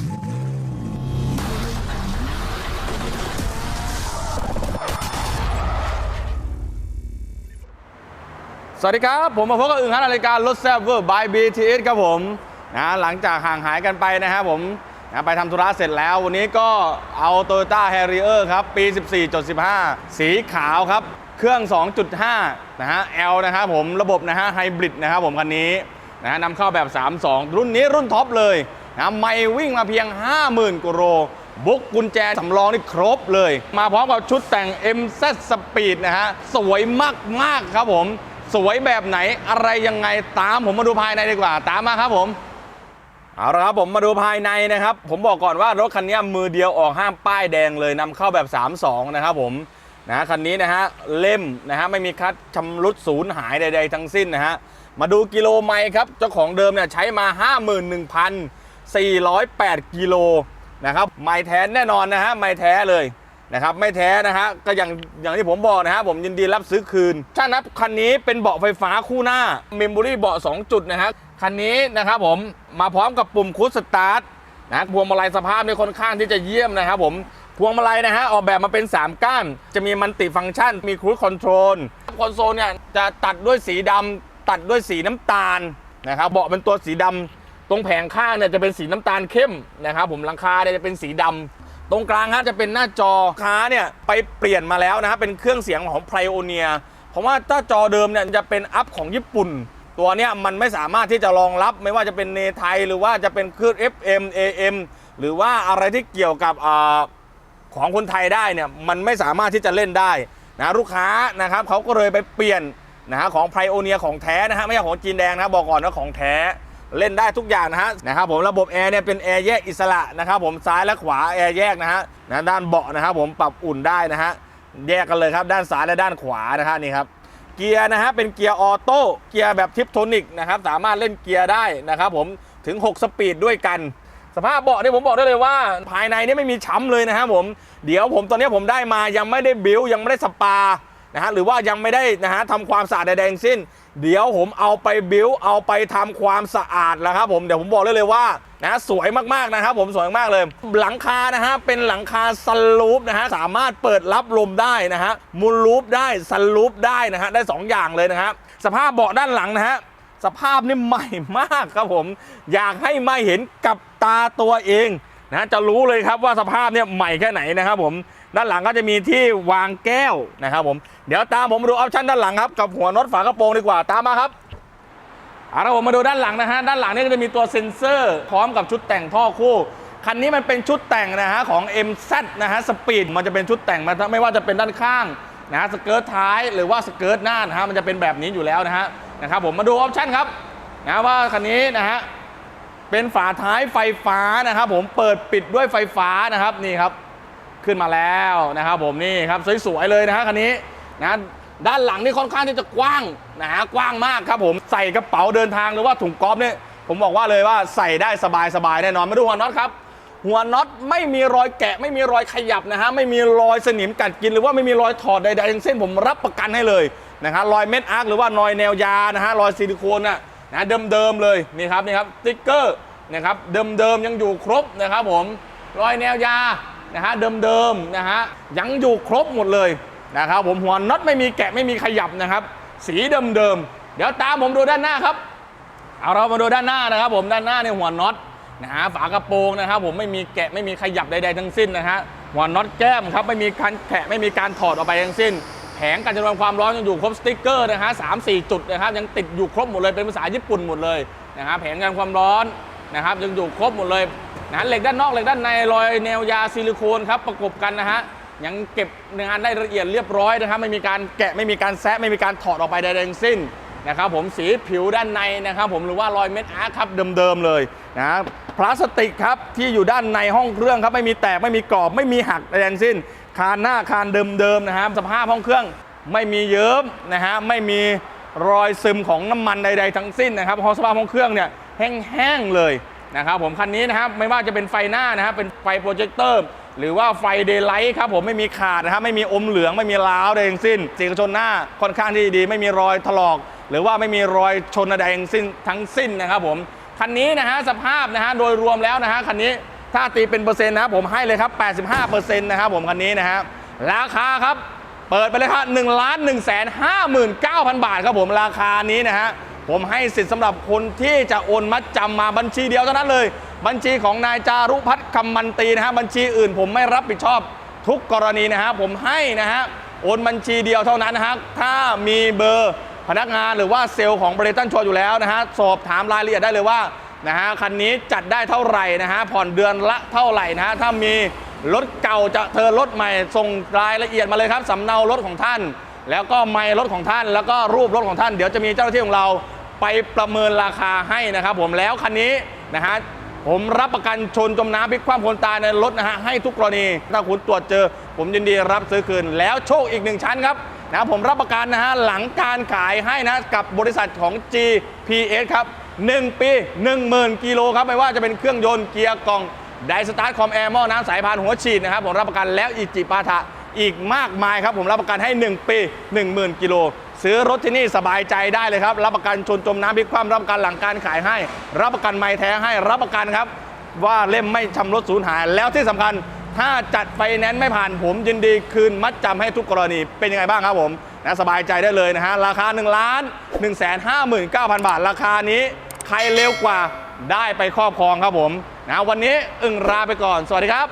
สวัสดีครับ ผมมาพบกับอึ่งฮันรายการรถแซ่บเวอร์บาย BTS ครับผมนะหลังจากห่างหายกันไปนะครับผมนะไปทำธุระเสร็จแล้ว วันนี้ก็เอา Toyota Harrier ครับ ปี 14.15 สีขาวครับ เครื่อง 2.5 นะฮะ L นะครับผมระบบนะฮะไฮบริดนะครับผมคันนี้นะฮะนำเข้าแบบ 3.2 รุ่นนี้รุ่นท็อปเลย นะไม่วิ่งมาเพียง 50,000กิโลบุกกุญแจสำรองนี่ครบเลย มาพร้อมกับชุดแต่ง MZ Speed นะฮะ สวยมาก ๆ ครับผม สวยแบบไหนอะไรยังไงตามผมมาดูภายในดีกว่า ตามมาครับผมเอาละครับผมมาดูภายในนะครับ ผมบอกก่อนว่ารถคันนี้มือเดียวออกห้ามป้ายแดงเลยนำเข้าแบบ 3.2 นะครับผมนะคันนี้นะฮะเล่มนะฮะไม่มีคัดชำรุดศูนย์หายใด ๆ ทั้งสิ้นนะฮะมาดูกิโลไมล์ครับ เจ้าของเดิมเนี่ยใช้มา 408 กิโลนะครับไมล์แท้แน่นอนนะฮะไมล์แท้เลยนะครับไม่แท้นะฮะก็อย่างอย่างที่ผมบอกนะฮะผมยินดีรับซื้อคืน ถ้านับคันนี้เป็นเบาะไฟฟ้าคู่หน้าเมมโมรี่เบาะ 2 จุดนะฮะคันนี้นะครับผมมาพร้อมกับปุ่มคูดสตาร์ทนะพวงมาลัยสภาพนี่ค่อนข้างที่จะเยี่ยมนะครับผมพวงมาลัยนะฮะออกแบบมาเป็น 3 ก้าน จะมีมันติฟังก์ชัน มีครู i คอนโทรลคอนโซลเนี่ยจะตัดด้วยสีดำตัดด้วยสีน้ำตาลนะครับเบาะเป็นตัวสีดำ ตรงแผงข้างเนี่ยจะเป็นสีน้ำตาลเข้มนะครับผมหลังคาเนี่ยจะเป็นสีดำตรงกลางฮะจะเป็นหน้าจอค้าเนี่ยไปเปลี่ยนมาแล้วนะฮะเป็นเครื่องเสียงของ p r i o n e e r เพราะว่าถ้าจอเดิมเนี่ยจะเป็นอัพของญี่ปุ่น ตัวเนี้ยมันไม่สามารถที่จะรองรับไม่ว่าจะเป็นเนไทยหรือว่าจะเป็นเครื่อง FM AM หรือว่าอะไรที่เกี่ยวกับอของคนไทยได้เนี่ยมันไม่สามารถที่จะเล่นได้นะลูกค้านะครับเขาก็เลยไปเปลี่ยนนะฮะของ p r i o n e e r ของแท้นะฮะไม่ใช่ของจีนแดงนะบอกก่อนว่าของแท้ เล่นได้ทุกอย่างนะฮะนะครับผมระบบแอร์เนี่ยเป็นแอร์แยกอิสระนะครับผมซ้ายและขวาแอร์แยกนะฮะนะด้านเบาะนะครับผมปรับอุ่นได้นะฮะแยกกันเลยครับด้านซ้ายและด้านขวานะฮะนี่ครับเกียร์นะฮะเป็นเกียร์ออโต้เกียร์แบบทิปโทนิกนะครับสามารถเล่นเกียร์ได้นะครับผมถึง 6 สปีดด้วยกัน สภาพเบาะเนี่ยผมบอกได้เลยว่า ภายในเนี่ยไม่มีช้ำเลยนะครับผมเดี๋ยวผมตอนนี้ผมได้มายังไม่ได้บิวยังไม่ได้สปา นะฮะหรือว่ายังไม่ได้นะฮะทำความสะอาดใดๆทั้งสิ้น เดี๋ยวผมเอาไปบิวเอาไปทำความสะอาดแล้วครับผมเดี๋ยวผมบอกได้เลยว่านะสวยมากๆนะครับผมสวยมากเลย หลังคานะฮะเป็นหลังคาซันลูปนะฮะสามารถเปิดรับลมได้นะฮะมูลลูปได้ซันลูปได้นะฮะได้สองอย่างเลยนะฮะสภาพเบาะด้านหลังนะฮะสภาพนี่ใหม่มากครับผม อยากให้มาเห็นกับตาตัวเองนะจะรู้เลยครับว่าสภาพเนี่ยใหม่แค่ไหนนะครับผม ด้านหลังก็จะมีที่วางแก้วนะครับผมเดี๋ยวตามผมดูออปชั่นด้านหลังครับกับหัวน็อตฝากระโปรงดีกว่าตามมาครับเอาละผมมาดูด้านหลังนะฮะด้านหลังนี่ก็จะมีตัวเซ็นเซอร์พร้อมกับชุดแต่งท่อคู่คันนี้มันเป็นชุดแต่งนะฮะของ MZ นะฮะสปีดมันจะเป็นชุดแต่งมาไม่ว่าจะเป็นด้านข้างนะฮะสเกิร์ตท้ายหรือว่าสเกิร์ตหน้านะฮะมันจะเป็นแบบนี้อยู่แล้วนะฮะนะครับผมมาดูออปชั่นครับนะว่าคันนี้นะฮะเป็นฝาท้ายไฟฟ้านะครับผมเปิดปิดด้วยไฟฟ้านะครับนี่ครับ ขึ้นมาแล้วนะครับผมนี่ครับสวยๆเลยนะฮะคันนี้นะด้านหลังนี่ค่อนข้างที่จะกว้างนะฮะกว้างมากครับผมใส่กระเป๋าเดินทางหรือว่าถุงกอล์ฟเนี่ยผมบอกว่าเลยว่าใส่ได้สบายๆแน่นอนไมาดูหัวน็อตครับหัวน็อตไม่มีรอยแกะ ไม่มีรอยขยับนะฮะไม่มีรอยสนิมกัดกิน หรือว่าไม่มีรอยถอดใดๆทั้งสิ้นผมรับประกันให้เลยนะฮะรอยเม็ดอาร์คหรือว่ารอยแนวยานะฮะรอยซิลิโคนน่ะนะเดิมๆเลยนี่ครับนี่ครับสติ๊กเกอร์นะครับเดิมๆยังอยู่ครบนะครับผมรอยแนวยา นะฮะเดิมๆนะฮะยังอยู่ครบหมดเลยนะครับผมหัวน็อตไม่มีแกะไม่มีขยับนะครับ สีเดิมๆเดี๋ยวตามผมดูด้านหน้าครับเอาเรามาดูด้านหน้านะครับ ผมด้านหน้าเนี่ยหัวน็อตนะฮะฝากระโปรงนะครับ ผมไม่มีแกะไม่มีขยับใดๆทั้งสิ้นนะฮะหัวน็อตแก้มครับไม่มีการแกะไม่มีการถอดออกไปทั้งสิ้นแผงการจำลองความร้อนยังอยู่ครบสติ๊กเกอร์นะฮะสามสี่จุดนะครับยังติดอยู่ครบหมดเลยเป็นภาษาญี่ปุ่นหมดเลยนะฮะแผงการความร้อนนะครับยังอยู่ครบหมดเลย นะเหล็กด้านนอกเหล็กด้านในรอยแนวยาซิลิโคนครับประกบกันนะฮะยังเก็บงานได้ละเอียดเรียบร้อยนะครับไม่มีการแกะไม่มีการแซะไม่มีการถอดออกไปใดๆทั้งสิ้นนะครับผมสีผิวด้านในนะครับผมหรือว่ารอยเม็ดอาร์คครับเดิมๆเลยนะพลาสติกครับที่อยู่ด้านในห้องเครื่องครับไม่มีแตกไม่มีกรอบไม่มีหักใดทั้งสิ้น คานหน้าคานเดิมๆนะครับสภาพห้องเครื่องไม่มีเยิ้มนะฮะไม่มีรอยซึมของน้ำมันใดๆทั้งสิ้นนะครับพราะสภาพห้องเครื่องเนี่ยแห้งๆเลย นะครับผมคันนี้นะครับไม่ว่าจะเป็นไฟหน้านะครับเป็นไฟโปรเจคเตอร์หรือว่าไฟเดย์ไลท์ครับผมไม่มีขาดนะครับไม่มีอมเหลืองไม่มีล้าวใดทั้งสิ้นสีกระชนหน้าค่อนข้างที่ดี ไม่มีรอยถลอก หรือว่าไม่มีรอยชนใดทั้งสิ้นทั้งสิ้นนะครับผมคันนี้นะฮะสภาพนะฮะโดยรวมแล้วนะฮะคันนี้ถ้าตีเป็นเปอร์เซ็นต์นะครับผมให้เลยครับ 85%นะครับผมคันนี้นะฮะราคาครับเปิดไปเลยครับ1ล้าน1แสน59,000 บาทครับผมราคานี้นะฮะ ผมให้สิทธิ์สำหรับคนที่จะโอนมัดจำมาบัญชีเดียวเท่านั้นเลย บัญชีของนายจารุพัฒน์คำมันตีนะฮะบัญชีอื่นผมไม่รับผิดชอบทุกกรณีนะฮะผมให้นะฮะโอนบัญชีเดียวเท่านั้นนะฮะถ้ามีเบอร์พนักงานหรือว่าเซลล์ของบริษัทชัวร์อยู่แล้วนะฮะสอบถามรายละเอียดได้เลยว่านะฮะคันนี้จัดได้เท่าไหร่นะฮะผ่อนเดือนละเท่าไหร่นะฮะถ้ามีรถเก่าจะเทิร์รถใหม่ส่งรายละเอียดมาเลยครับสำเนารถของท่าน แล้วก็ไมล์รถของท่าน แล้วก็รูปรถของท่าน เดี๋ยวจะมีเจ้าหน้าที่ของเรา ไปประเมินราคาให้นะครับผมแล้วคันนี้นะฮะผมรับประกันชนจมน้ำพลิกคว่ำคนตายในรถนะฮะให้ทุกกรณี ถ้าคุณตรวจเจอ ผมยินดีรับซื้อคืน แล้วโชคอีกหนึ่งชั้นครับนะผมรับประกันนะฮะหลังการขายให้นะกับบริษัทของ GPS ครับ 1 ปี 10,000 กิโลครับไม่ว่าจะเป็นเครื่องยนต์เกียร์กล่องไดสตาร์ทคอมแอร์หม้อน้ำสายพานหัวฉีดนะครับผมรับประกันแล้วอีจิปาถะอีกมากมายครับผมรับประกันให้ 1 ปี 10,000 กิโล ซื้อรถที่นี่สบายใจได้เลยครับ รับประกันชนจมน้ำพลิกคว่ำรับประกันหลังการขายให้ รับประกันไม้แท้ให้ รับประกันครับ ว่าเล่มไม่ชำรุดสูญหาย แล้วที่สำคัญถ้าจัดไฟแนนซ์ไม่ผ่านผมยินดีคืนมัดจำให้ทุกกรณีเป็นยังไงบ้างครับผมนะสบายใจได้เลยนะฮะ ราคา1ล้าน1 5 9 0 0 0 บาท ราคานี้ใครเร็วกว่าได้ไปครอบครองครับผมนะวันนี้อึ่งลาไปก่อน สวัสดีครับ